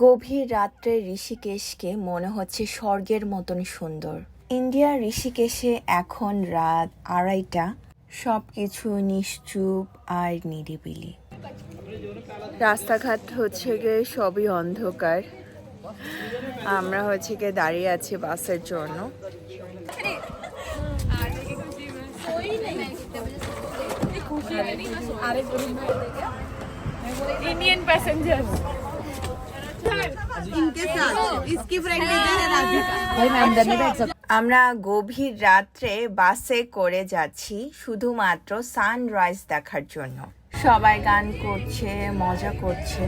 গভীর রাত্রে ঋষিকেশকে মনে হচ্ছে স্বর্গের মতন সুন্দর। ইন্ডিয়া ঋষিকেশে এখন রাত আড়াইটা সব কিছু নিশ্চুপ আর নিরিবিলি। রাস্তাঘাট হচ্ছে গিয়ে সবই অন্ধকার। আমরা হচ্ছে গিয়ে দাঁড়িয়ে আছি বাসের জন্য। ইন্ডিয়ান প্যাসেঞ্জার আমরা গভীর রাত্রে বাসে করে যাচ্ছি শুধুমাত্র সানরাইজ দেখার জন্য। সবাই গান করছে, মজা করছে।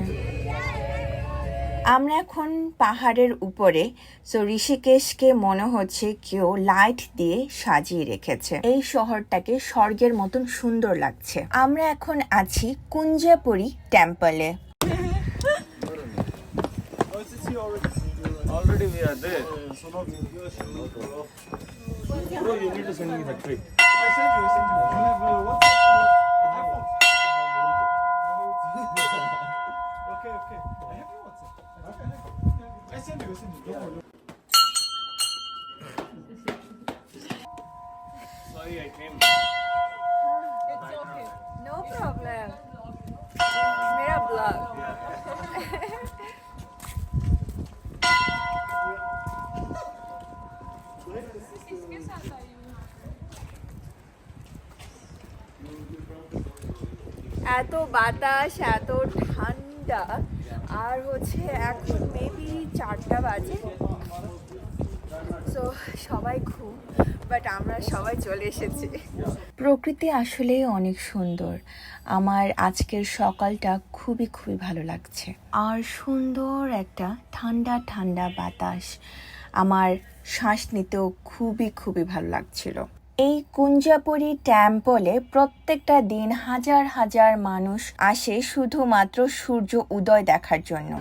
আমরা এখন পাহাড়ের উপরে তো ঋষিকেশকে মনে হচ্ছে কেউ লাইট দিয়ে সাজিয়ে রেখেছে। এই শহরটাকে স্বর্গের মতন সুন্দর লাগছে। আমরা এখন আছি কুঞ্জাপুরি টেম্পলে Already we are there. Some. Bro, you need to send me the clip. I sent you, I sent you. You have what? Sorry, I came. It's okay. No problem. It's made a blog. এত বাতাস, এত ঠান্ডা, আর হচ্ছে এখন maybe চারটা বাজে। সবাই ঘুম বাট আমরা সবাই চলে এসেছি। প্রকৃতি আসলে অনেক সুন্দর। আমার আজকের সকালটা খুবই খুবই ভালো লাগছে। আর সুন্দর একটা ঠান্ডা ঠান্ডা বাতাস। আমার শ্বাস নিতেও খুবই খুবই ভালো লাগছিল। এই কুঞ্জাপুরি টেম্পলে প্রত্যেকটা দিন হাজার হাজার মানুষ আসে শুধুমাত্র সূর্য উদয় দেখার জন্য।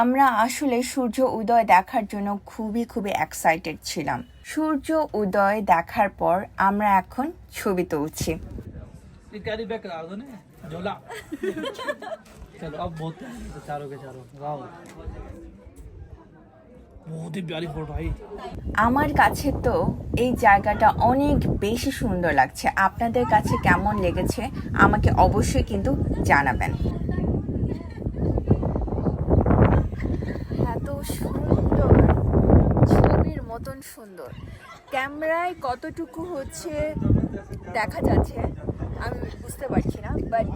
আমরা আসলে সূর্য উদয় দেখার জন্য খুবই খুবই এক্সাইটেড ছিলাম। সূর্য উদয় দেখার পর আমরা এখন ছবি তুলছি। ये कैरी बैग करा दो ना झोला चलो अब बहुत तो चारों के चारों वाह बहुत ही प्यारी फोटो आई আমার কাছে তো এই জায়গাটা অনেক বেশি সুন্দর লাগছে আপনাদের কাছে কেমন লেগেছে আমাকে অবশ্যই কিন্তু জানাবেন এত সুন্দর ছবির মতন সুন্দর ক্যামেরায় কতটুকু হচ্ছে দেখা যাচ্ছে আমি বুঝতে পারছি না বাট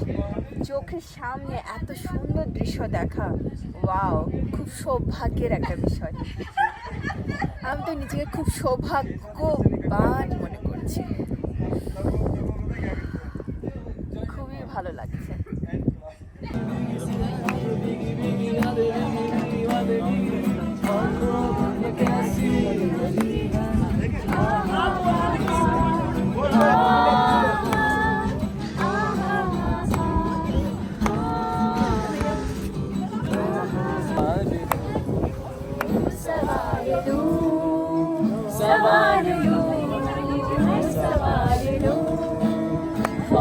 চোখের সামনে এত সুন্দর দৃশ্য দেখা ওয়াও খুব সৌভাগ্যের একটা বিষয়। আমি তো নিজেকে খুব সৌভাগ্যবান মনে করছি। খুবই ভালো লাগছে।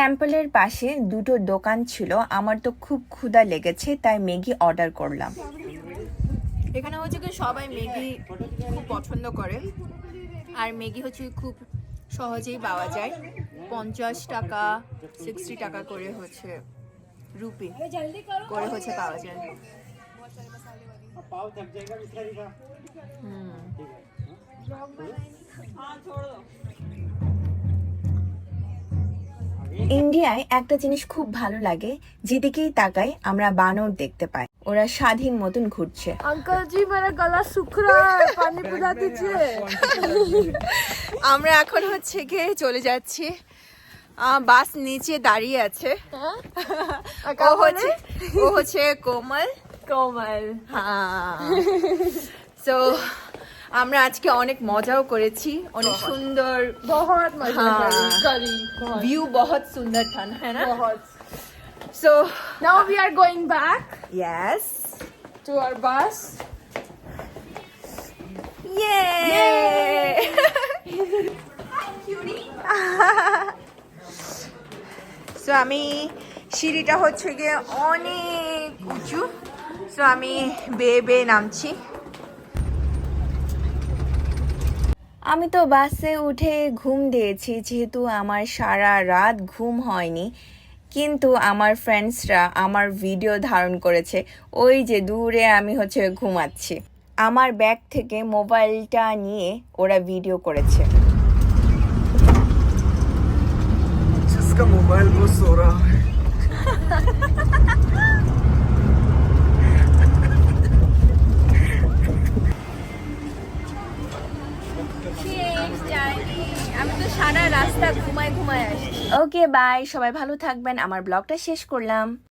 টেম্পলের পাশে দুটো দোকান ছিল, আমার তো খুব ক্ষুধা লেগেছে, তাই ম্যাগি অর্ডার করলাম। এখানে হচ্ছে কি সবাই ম্যাগি খুব পছন্দ করে। আর ম্যাগি হচ্ছে খুব সহজেই পাওয়া যায়। পঞ্চাশ টাকা সিক্সটি টাকা করে হচ্ছে রুপি করে হচ্ছে পাওয়া যায়। হুম। ইন্ডিয়ায় একটা জিনিস খুব ভালো লাগে যেদিকেই তাকাই আমরা বানর দেখতে পাই। ওরা স্বাধীন মতন ঘুরছে। মানে গলা পানি পুরা দিচ্ছে। আমরা এখন হচ্ছে গিয়ে চলে যাচ্ছি বাস নিচে দাঁড়িয়ে আছে। হ্যাঁ? ও মানে? হচ্ছে ও হচ্ছে কোমল। কোমল। হ্যাঁ। সো আমরা আজকে অনেক মজাও করেছি অনেক সুন্দর বহুত মজা হ্যাঁ। ভিউ বহুত। সুন্দর থান হ্যাঁ বহুত। So now we are going back yes to our bus yeah so আমি সিঁড়িটা হচ্ছে গিয়ে অনেক উঁচু। সো আমি বেয়ে বেয়ে নামছি। আমি তো বাসে উঠে ঘুম দিয়েছি যেহেতু আমার সারা রাত ঘুম হয়নি। কিন্তু আমার ফ্রেন্ডসরা আমার ভিডিও ধারণ করেছে ওই যে দূরে আমি হচ্ছে ঘুমাচ্ছি। আমার ব্যাগ থেকে মোবাইলটা নিয়ে ওরা ভিডিও করেছে। Mobile okay bye. সবাই ভালো থাকবেন। আমার ব্লগটা শেষ করলাম।